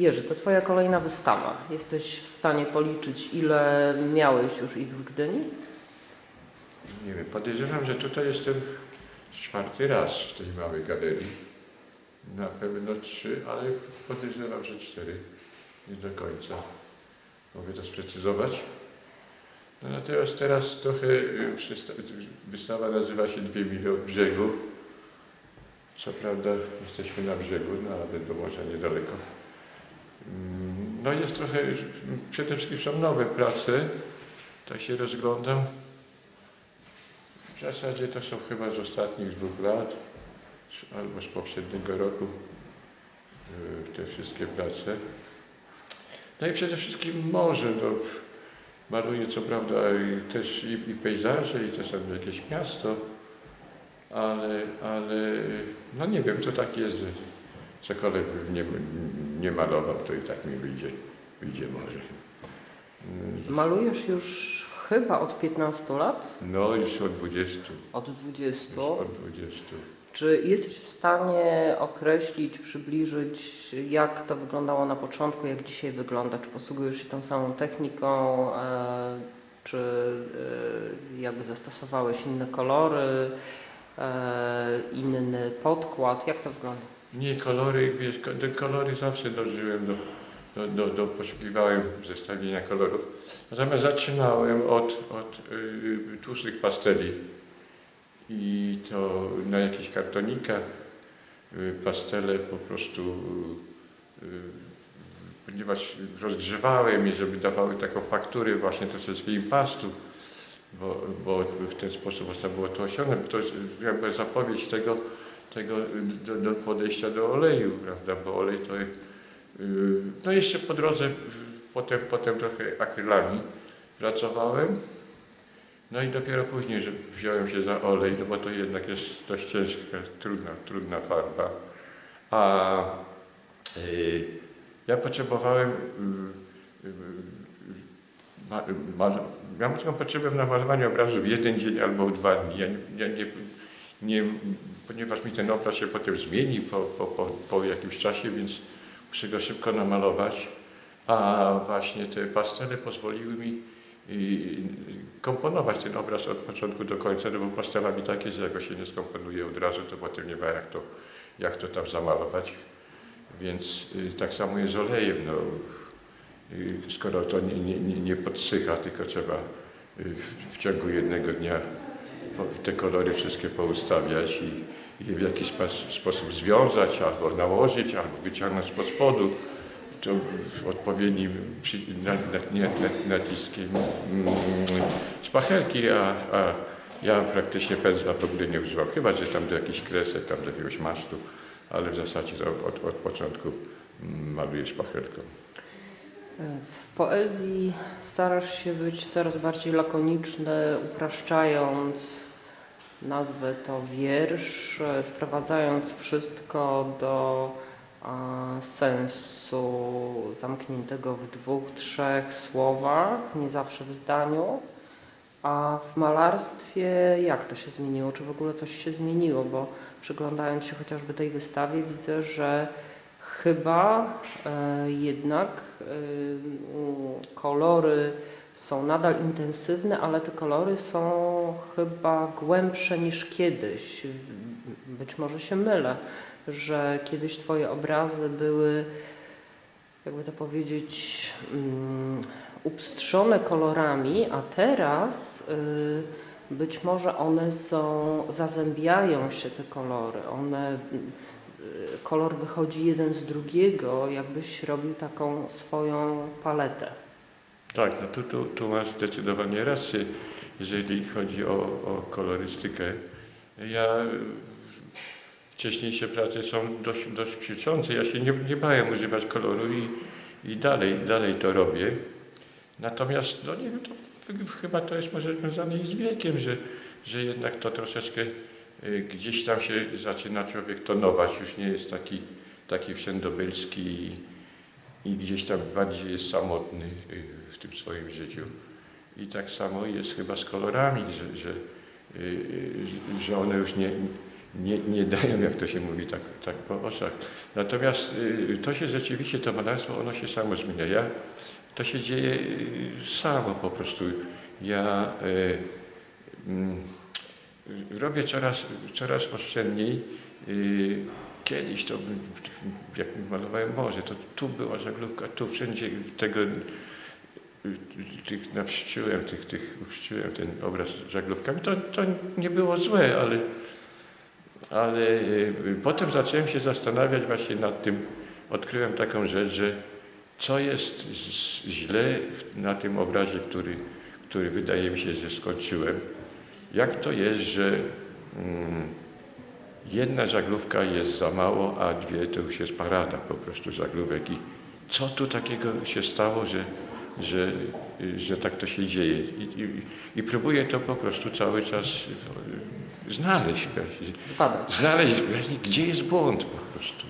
Jerzy, to Twoja kolejna wystawa. Jesteś w stanie policzyć, ile miałeś już ich w Gdyni? Nie wiem, podejrzewam, że tutaj jestem czwarty raz w tej małej galerii. Na pewno trzy, ale podejrzewam, że cztery. Nie do końca. Mogę to sprecyzować. No natomiast teraz trochę y, wystawa nazywa się Dwie mile od brzegu. Co prawda jesteśmy na brzegu, no ale do morza niedaleko. No jest trochę, przede wszystkim są nowe prace. Tak się rozglądam. W zasadzie to są chyba z ostatnich dwóch lat, albo z poprzedniego roku, yy, te wszystkie prace. No i przede wszystkim morze. No, maluję co prawda też i, i pejzaże, i czasami jakieś miasto, ale, ale no nie wiem, to tak jest, cokolwiek bym nie, nie malował, to i tak mi wyjdzie, wyjdzie morze. Yy, Malujesz już chyba od 15 lat? No już od 20. Od 20. Już od 20. Czy jesteś w stanie określić, przybliżyć, jak to wyglądało na początku, jak dzisiaj wygląda? Czy posługujesz się tą samą techniką, e, czy e, jakby zastosowałeś inne kolory, e, inny podkład? Jak to wygląda? Nie, kolory, wiesz, kolory zawsze dążyłem do, do, do, do poszukiwałem zestawienia kolorów. Natomiast zaczynałem od, od y, tłustych pasteli i to na jakichś kartonikach y, pastele po prostu, y, ponieważ rozgrzewałem je, żeby dawały taką fakturę właśnie troszeczkę impastu, bo, bo w ten sposób można było to osiągnąć. To jest jakby zapowiedź tego, tego do, do podejścia do oleju, prawda, bo olej to yy, no jeszcze po drodze potem, potem trochę akrylami pracowałem no i dopiero później, że wziąłem się za olej, no bo to jednak jest dość ciężka, trudna, trudna farba. A yy, ja potrzebowałem yy, ma, ma, miałem taką potrzebę na malowanie obrazu w jeden dzień albo w dwa dni. Ja ja nie, nie, ponieważ mi ten obraz się potem zmieni po, po, po, po jakimś czasie, więc muszę go szybko namalować. A właśnie te pastele pozwoliły mi komponować ten obraz od początku do końca, no bo pastelami takie, że jak go się nie skomponuje od razu, to potem nie ma jak to, jak to tam zamalować. Więc y, tak samo jest z olejem. No, y, skoro to nie, nie, nie, podsycha, tylko trzeba y, w, w ciągu jednego dnia te kolory wszystkie poustawiać i, i w jakiś sposób związać, albo nałożyć, albo wyciągnąć spod spodu, to odpowiednim naciskiem. Mm, szpachelki, a, a ja praktycznie pędzla w ogóle nie używam, chyba że tam do jakichś kresek, tam do jakiegoś masztu, ale w zasadzie to od, od początku mm, maluję szpachelką. W poezji starasz się być coraz bardziej lakoniczny, upraszczając nazwę to wiersz, sprowadzając wszystko do sensu zamkniętego w dwóch, trzech słowach, nie zawsze w zdaniu. A w malarstwie jak to się zmieniło? Czy w ogóle coś się zmieniło? Bo przyglądając się chociażby tej wystawie widzę, że chyba e, jednak e, kolory są nadal intensywne, ale te kolory są chyba głębsze niż kiedyś. Być może się mylę, że kiedyś Twoje obrazy były, jakby to powiedzieć, mm, upstrzone kolorami, a teraz y, być może one są, zazębiają się te kolory. One, y, kolor wychodzi jeden z drugiego, jakbyś robił taką swoją paletę. Tak, no tu, tu, tu masz zdecydowanie rację, jeżeli chodzi o, o kolorystykę. Ja wcześniejsze prace są dość, dość krzyczące. Ja się nie, nie bałem używać koloru i, i dalej, dalej to robię. Natomiast, no nie wiem, to ch- chyba to jest może związane i z wiekiem, że, że jednak to troszeczkę y, gdzieś tam się zaczyna człowiek tonować, już nie jest taki, taki wszędobylski i, gdzieś tam bardziej jest samotny y, w tym swoim życiu. I tak samo jest chyba z kolorami, że, że, y, y, że one już nie, nie, nie dają, jak to się mówi, tak, tak po oczach. Natomiast y, to się rzeczywiście, to malarstwo, ono się samo zmienia. Ja, to się dzieje y, samo po prostu. Ja y, mm, robię coraz, coraz oszczędniej. Y, Kiedyś to, jak malowałem morze, to tu była żaglówka, tu wszędzie tego, tych nawściłem, tych, tych uczciłem ten obraz żaglówkami. To, to nie było złe, ale, ale y, potem zacząłem się zastanawiać właśnie nad tym, odkryłem taką rzecz, że co jest źle na tym obrazie, który, który wydaje mi się, że skończyłem. Jak to jest, że mm, jedna żaglówka jest za mało, a dwie to już jest parada po prostu żaglówek. I co tu takiego się stało, że, że, że tak to się dzieje? I, i, i próbuję to po prostu cały czas znaleźć. Zbadać. Znaleźć gdzie jest błąd po prostu.